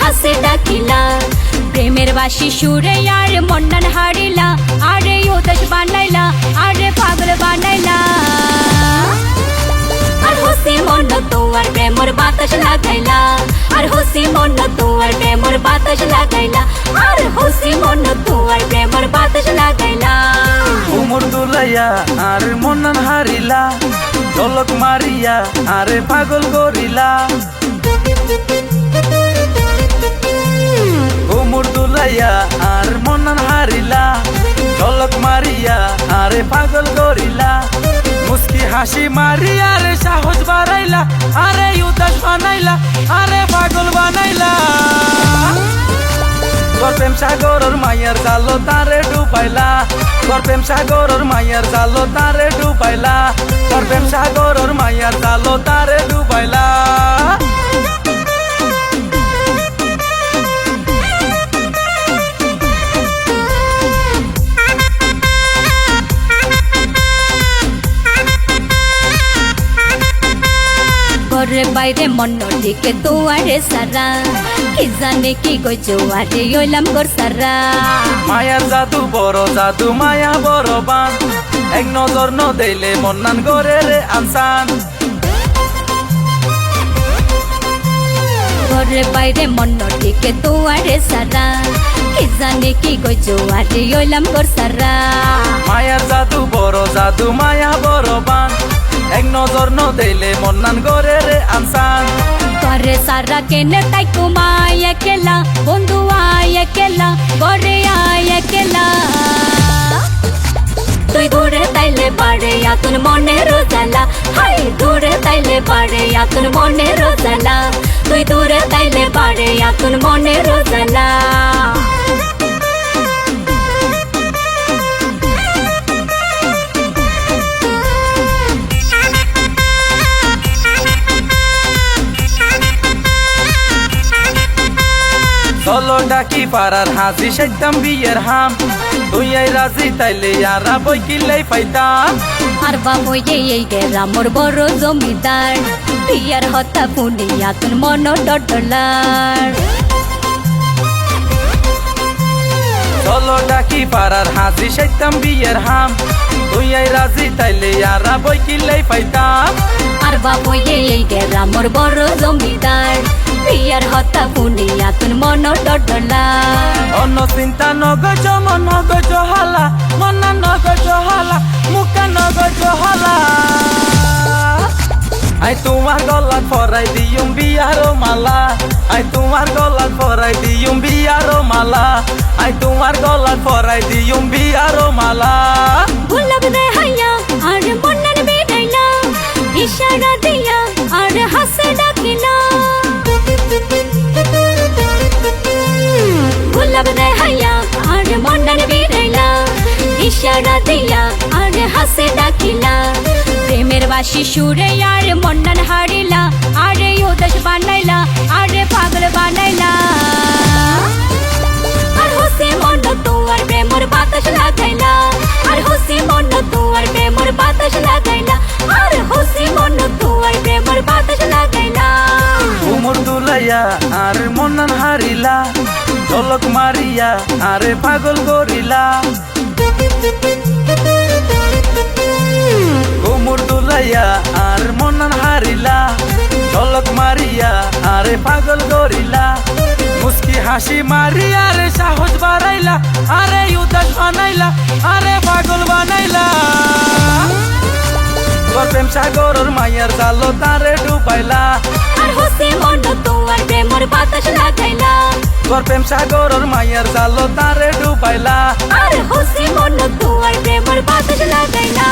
হাসে ডাকিলা। প্রেমের বাসি সুরে আর মন্ডন হারিলা, আরে উদাস বানাইলা, আরে পাগল বানাইলা। আর হসি মন তোমার প্রেমর বাতাস লাগাইলা, আর হসি মন তোমার প্রেমর বাতাস লাগাইলা, আর হসি মন তোমার প্রেমর বাতাস লাগাইলা। উমর দুলাইয়া আর মন্নান হারিলা, ঝলক মারিয়া আরে পাগল করিলা। মারিয়া, আরে পাগল করিলা মুস্কি হাসি মারিয়া রে সাহস বাড়াইলা, আরে উদাস বানাইলা, আরে পাগল বানাইলা। তোর প্রেম সাগরর মায়ের জালো তারে ডুবাইলা। তোর প্রেম সাগরর মায়ের জালো তারে ডুবাইলা। তোর প্রেম সাগরর মায়ের জালো তারে ডুবাইলা। ঘরে বাইরে মন দিকে তোয়ারে সারা কি জানে কি গই জোয়ারে ওইলাম গর সারা মায়ার জাদু বড় জাদু মায়া বড় বান। এক নজর ন দেইলে মন্নান করে রে আনসান। ঘরে বাইরে মন দিকে তোয়ারে সারা। কি জানে কি গই জোয়ারে ওইলাম গর সারা। মায়ার জাদু বড় জাদু মায়া বড় বান। এক নজর ন দেইলে মন্নান করে রে আনসান। ঘরে সারা কেনে তাই কুমায় একেলা, বন্ধু আয় একেলা, ঘরে আয় একেলা। তুই দূরে তাইলে পারে এখন মনে রোজালা হাই দূরে তাইলে পারে এখন মনে রোজালা তুই দূরে তাইলে পারে এখন মনে রোজালা চলো ডাকি পাড়ার হাসি সেকতাম বিয়ের হাম। তুই এই রাজি তাইলে আরা বই কিনলেই পাইতাম আর বাবু এই গ্রামর বড় জমিদার বিয়ার হতা পুনি এখন মন ডডলার। চলো ডাকি পাড়ার হাসি সেকতাম বিয়ের হাম। তুই এই রাজি তাইলে আরা বই কিনলেই পাইতাম আর বাবু এই গ্রামর বড় জমিদার বিয়ার হতা পুনি এখন মন ডডলার অন্য চিন্তা নগজ মন নগজ হালা মনা নগজ হালা মুখা নগজ হালা। আই তোমার গলাত ফরাই দিউম বিয়ারো মালা আই তোমার গলাত ফরাই দিউম বিয়ারো মালা আই তোমার গলাত ফরাই দিউম বিয়ারো মালা। গোলাপ দে হাইয়া আর মন্নন বেড়াইলা ইশারা বাসি সুরে আর মন্নন হারিলা, আরে উদাস বানাইলা, আরে পাগল বানাইলা। আর হসে মন তোমার প্রেমর বাতাস লাগাইলা, আর হসে মন তোমার প্রেমর বাতাস লাগাইলা, আর হসে মন তোমার প্রেমর বাতাস লাগাইলা। উমর দুলাইয়া আর মনান হারিলা ঝলক মারিয়া, আরে পাগল করিলা। আরে পাগল করিলা মুস্কি হাসি মারিয়া রে সাহস বাড়াইলা। আরে উদাস বানাইলা আরে পাগল বানাইলা। তোর প্রেম সাগরর মায়ের জালো তারে ডুবাইলা। আর হসে মন তোমার প্রেমর বাতাস লাগাইলা। তোর প্রেম সাগরর মায়ের জালো তারে ডুবাইলা। আর হসে মন তোমার প্রেমর বাতাস লাগাইলা।